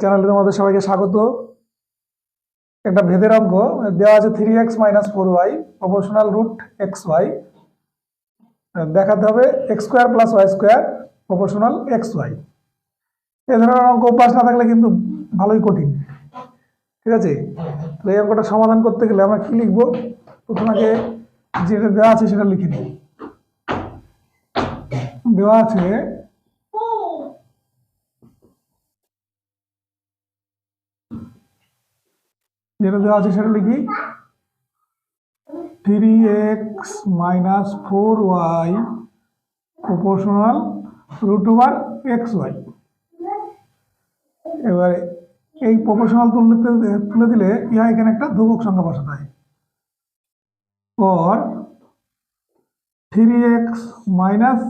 চ্যানেলে তোমাদের সবাইকে স্বাগত। একটা ভেদের অঙ্ক, দেওয়া আছে three x minus four y proportional root x y দেখাতে হবে x square plus y square proportional x y এ ধরনের অঙ্ক অভ্যাস না থাকলে কিন্তু ভালোই কঠিন। ঠিক আছে? তো এই অঙ্কটা সমাধান করতে গেলে আমরা কি লিখব? প্রথমে যেটা দেওয়া আছে সেটা লিখে নিই। দেওয়া আছে যেটা দেওয়া আছে সেটা লিখি। Three x minus four y proportional root over x y এবারে এই প্রপোর্শনাল তুলতে, তুলে দিলে ইহা এখানে একটা ধ্রুবক সংখ্যা বসাতে হয়। পর three x minus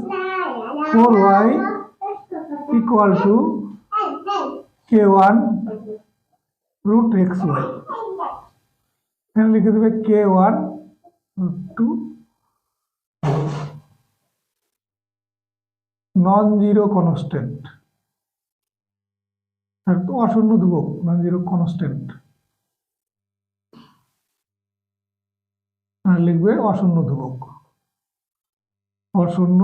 four y equal to k one root x y এখানে লিখে দেবে k one to non zero constant অশূন্য ধ্রুবক নন জিরো কনস্ট্যান্ট লিখবে অশূন্য ধ্রুবক। অশূন্য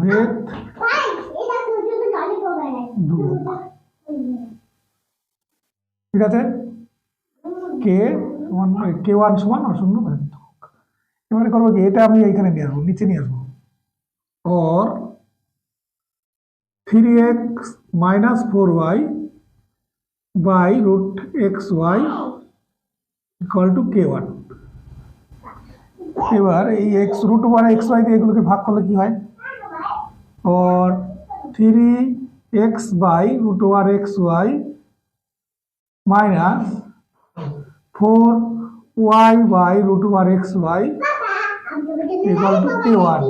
ভেদ ধ্রুবক। ঠিক আছে? কে ওয়ান কে ওয়ান সমান অশূন্য ভেদ এবারে করব কি? এটা আমি এইখানে নিয়ে আসব, নিচে নিয়ে আসব। or three x minus four y by root x y equal to k one এবার এই x root one x y দিয়ে এগুলোকে ভাগ করলে কি হয়? or three x by root over x y minus four y by root over x y equal to k one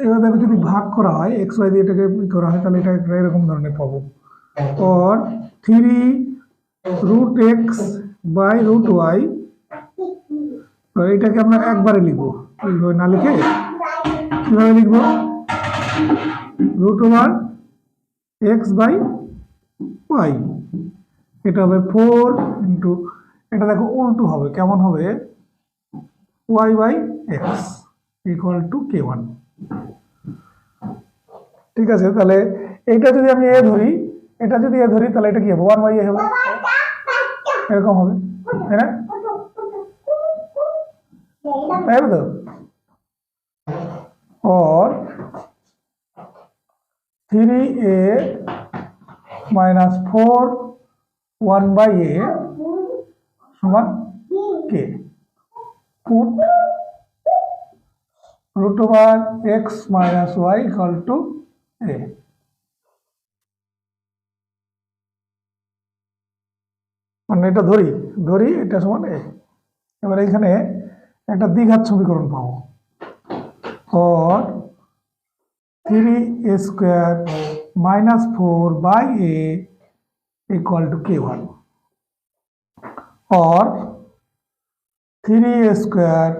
এবার দেখো যদি ভাগ করা হয় এক্স ওয়াই দিয়ে এটাকে করা হয়, তাহলে এটা এরকম ধরনের পাবো। Or three root x by root y এটাকে আমরা একবারে লিখব। না লিখে কীভাবে লিখব? Root over x by y এটা হবে ফোর ইন্টু এটা দেখো উল্টো হবে, কেমন হবে? Y by x equal to k one ঠিক আছে, তাহলে এইটা যদি আমি এ ধরি, এটা যদি এ ধরি, তাহলে এটা কি হবে? ওয়ান বাই এ হবে। এরকম হবে, তাই না? তাই তো? Three a minus four one by a সমান k put root over x minus y equal to a মানে এটা ধরি ধরি এটা সমান এ। এবার এখানে একটা দ্বিঘাত সমীকরণ পাবো। or three a square minus four by a two k one or three a square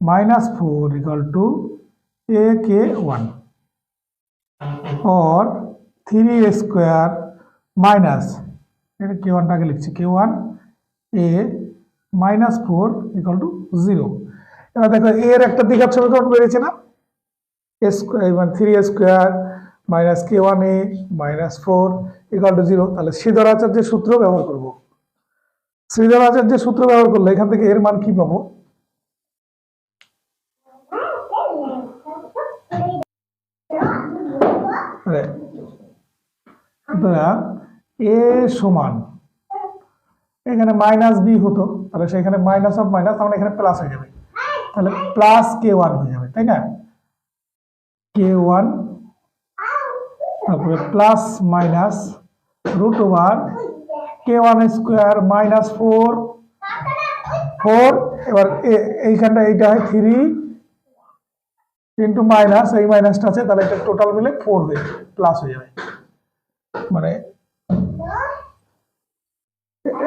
minus 4 equal to a k 1 or 3 square minus, এটা কে ওয়ানটাকে লিখছি k one a minus four equal to zero এবার দেখো এর একটা দ্বিঘাত সমীকরণ বেরিয়েছে না? A square three square minus k one a minus four equal to zero তাহলে শ্রীধর আচার্যের সূত্র ব্যবহার করব। শ্রীধর আচার্যের সূত্র ব্যবহার করলে এখান থেকে এর মান কি পাবো? সুতরাং এ সমান, এখানে মাইনাস বি হতো, তাহলে সেখানে মাইনাস অফ মাইনাস তাহলে এখানে প্লাস হয়ে যাবে। তাহলে প্লাস কে ওয়ান হয়ে যাবে, তাই না? কে ওয়ান তারপরে plus minus root over k one square minus four four এবার এইখানটা এইটা হয় থ্রি ইন্টু মাইনাস এই মাইনাসটা আছে, তাহলে এটা টোটাল মিলে ফোর হয়ে প্লাস হয়ে যাবে। মানে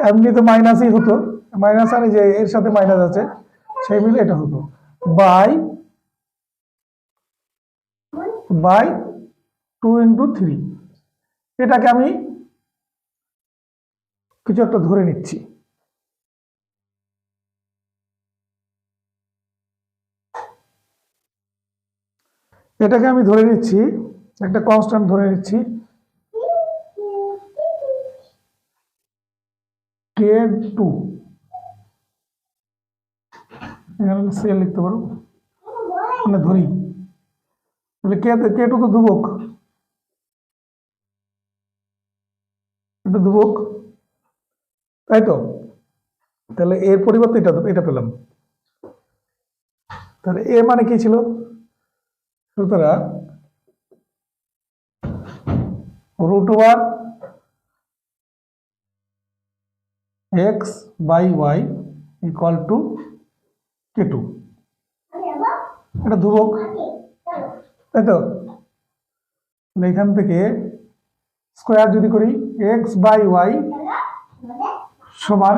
এমনি তো মাইনাসই হতো মাইনাস আর যে এর সাথে মাইনাস আছে, সেই মিলে এটা হতো। By by two into three. এটাকে আমি কিছু একটা ধরে নিচ্ছি। এটাকে আমি ধরে নিচ্ছি, একটা কনস্ট্যান্ট ধরে নিচ্ছি। কে টু এখানে সেল লিখতে পারো। মানে ধরি। তাহলে কে কে টু তো ধ্রুবক। এটা ধ্রুবক তাই তো? তাহলে এর পরিবর্তে এটা এটা পেলাম। তাহলে এ মানে কি ছিল? সুতরাং root one x by y equal to k two এটা ধ্রুবক। তাই তো? এখান থেকে স্কোয়ার যদি করি এক্স বাই ওয়াই সমান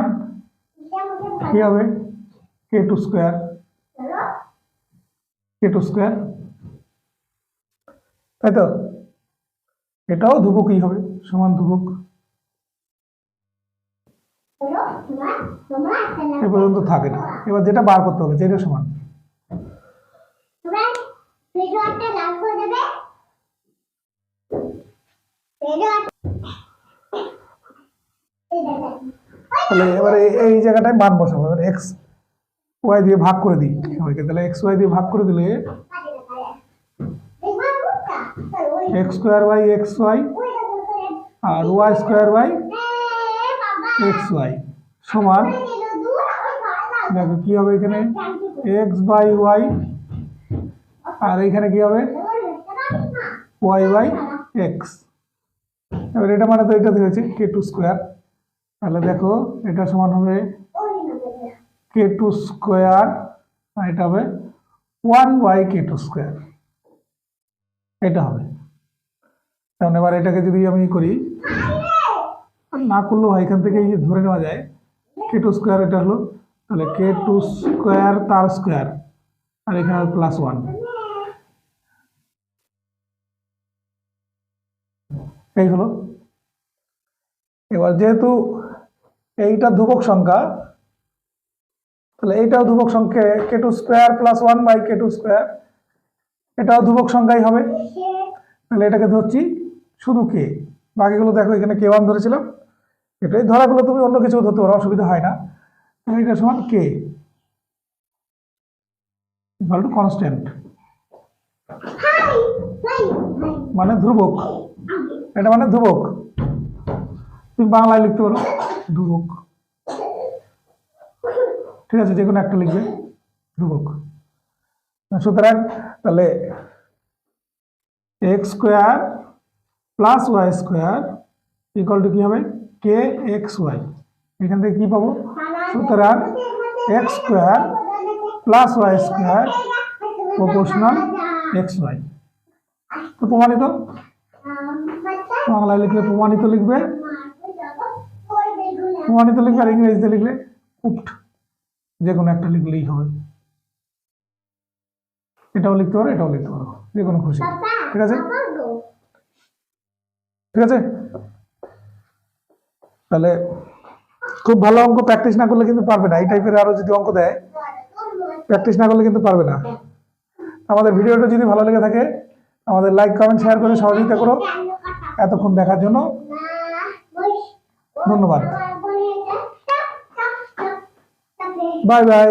কি হবে? K two square k two square তাই তো? এটাও ধ্রুবকই হবে, সমান ধ্রুবক। এ পর্যন্ত থাকে না। এবার যেটা বার করতে হবে, যেটা সমান। তাহলে এবারে এই- জায়গাটায় মান বসাবো। এবার এক্স ওয়াই দিয়ে ভাগ করে দিই সবাইকে। তাহলে এক্স ওয়াই দিয়ে ভাগ করে দিলে x square by x y R y square by x y সমান দেখো কি হবে এখানে? এক্স বাই ওয়াই আর এইখানে কি হবে? ওয়াই বাই এক্স এবার এটা মানে তো এটা দিয়েছে কে টু স্কোয়ার তাহলে দেখো, এটা সমান হবে কে টু স্কোয়ার এটা হবে one by k two square এটা হবে। কারণ এবার এটাকে যদি আমি করি না করলেও হয়, এখান থেকে ধরে নেওয়া যায়। কে টু স্কোয়ার এটা হলো, তাহলে কে টু স্কোয়ার তার স্কোয়ার আর এখানে প্লাস ওয়ান এই হলো। এবার যেহেতু এইটা ধ্রুবক সংখ্যা। তাহলে এইটাও ধ্রুবক সংখ্যা k two square plus one by k two square এটাও ধ্রুবক সংখ্যাই হবে। তাহলে এটাকে ধরছি শুধু কে বাকিগুলো দেখো এখানে কে ওয়ান ধরেছিলাম। এটাই ধরাগুলো তুমি অন্য কিছু ধরতে পারো, অসুবিধা হয় না। তাহলে এটা সমান কে টু কনস্ট্যান্ট মানে ধ্রুবক। এটা মানে ধ্রুবক। তুমি বাংলায় লিখতে পারো। ধ্রুবক ঠিক আছে যে কোনো একটা লিখবে ধ্রুবক সুতরাং তাহলে x square plus y square equal to কী হবে? কে এক্স ওয়াই এখান থেকে কী পাবো? সুতরাং x square plus y square proportional x y তো প্রমাণিত? বাংলায় লিখলে প্রমাণিত লিখবে প্রমাণিত লিখবে আর ইংরেজিতে লিখলে উপ্ট যে কোনো একটা লিখলেই হবে। এটাও লিখতে পারো এটাও লিখতে পারো যে কোনো খুশি। ঠিক আছে? ঠিক আছে? তাহলে খুব ভালো অঙ্ক প্র্যাকটিস না করলে কিন্তু পারবে না। এই টাইপের আরও যদি অঙ্ক দেয় প্র্যাকটিস না করলে কিন্তু পারবে না। আমাদের ভিডিওটা যদি ভালো লেগে থাকে আমাদের লাইক কমেন্ট শেয়ার করে সহযোগিতা করো। এতক্ষণ দেখার জন্য ধন্যবাদ। Bye bye